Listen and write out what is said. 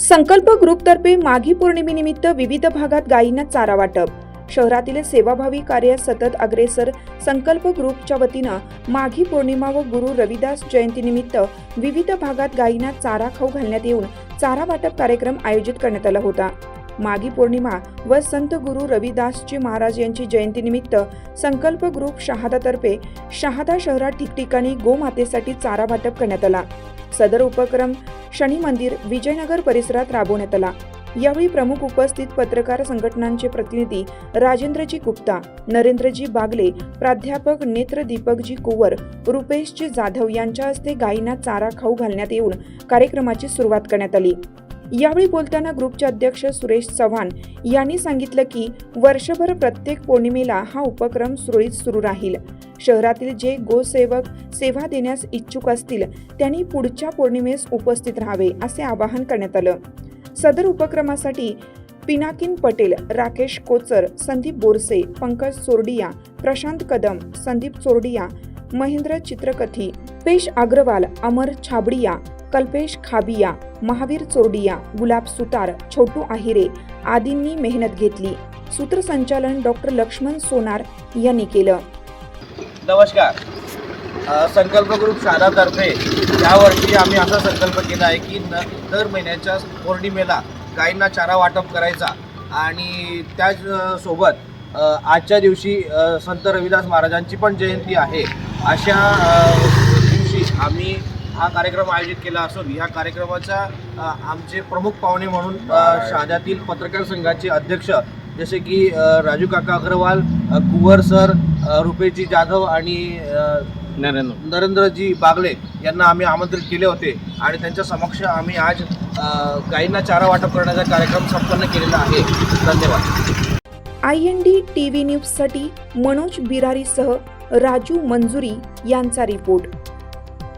संकल्प ग्रुपतर्फे माघी पौर्णिमेनिमित्त विविध भागात गायींना चारा वाटप. शहरातील सेवाभावी कार्यात सतत अग्रेसर संकल्प ग्रुपच्या वतीनं माघी पौर्णिमा व गुरु रविदास जयंतीनिमित्त विविध भागात गायींना चारा खाऊ घालण्यात येऊन चारा वाटप कार्यक्रम आयोजित करण्यात आला होता. माघी पौर्णिमा व संत गुरु रविदासजी महाराज यांची जयंतीनिमित्त संकल्प ग्रुप शहादातर्फे शहादा शहरात ठिकठिकाणी गोमातेसाठी चारा वाटप करण्यात आला. सदर उपक्रम शनी मंदिर विजयनगर परिसरात राबवण्यात आला. यावेळी प्रमुख उपस्थित पत्रकार संघटनांचे प्रतिनिधी राजेंद्रजी गुप्ता नरेंद्रजी बागले प्राध्यापक नेत्र दीपकजी कुवर रुपेशजी जाधव यांच्या हस्ते गायींना चारा खाऊ घालण्यात येऊन कार्यक्रमाची सुरुवात करण्यात आली. यावेळी बोलताना ग्रुपचे अध्यक्ष सुरेश चव्हाण यांनी सांगितलं की वर्षभर प्रत्येक पौर्णिमेला हा उपक्रम सुरळीत सुरू राहील. शहरातील जे गोसेवक सेवा देण्यास इच्छुक असतील त्यांनी पुढच्या पौर्णिमेस उपस्थित राहावे असे आवाहन करण्यात आलं. सदर उपक्रमासाठी पिनाकिन पटेल राकेश कोचर संदीप बोरसे पंकज चोरडिया प्रशांत कदम संदीप चोरडिया महेंद्र चित्रकथी पेश अग्रवाल अमर छाबडिया कल्पेश खाबिया महावीर चोरडिया गुलाब सुतार छोटू आहिरे आदींनी मेहनत घेतली. सूत्रसंचालन डॉक्टर लक्ष्मण सोनार यांनी केलं. नमस्कार. संकल्प ग्रुप शाळातर्फे यावर्षी आम्ही असा संकल्प केला आहे की न दर महिन्याच्या पौर्णिमेला गायींना चारा वाटप करायचा आणि त्याच सोबत आजच्या दिवशी संत रविदास महाराजांची पण जयंती आहे. अशा दिवशी आम्ही हा कार्यक्रम आयोजित केला असून ह्या कार्यक्रमाचा आमचे प्रमुख पाहुणे म्हणून अ, शहाद्यातील पत्रकार संघाचे अध्यक्ष जसे की राजू काका अग्रवाल कुवर कुंवर सर अ, रुपेशजी जाधव आणि अ, नरेंद्रजी बागले यांना आम्ही आमंत्रित केले होते आणि त्यांच्या समक्ष आम्ही आज गायींना चारा वाटप करण्याचा कार्यक्रम संपन्न केलेला आहे. धन्यवाद. I N D T V न्यूजसाठी मनोज बिरारीसह राजू मंजुरी यांचा रिपोर्ट.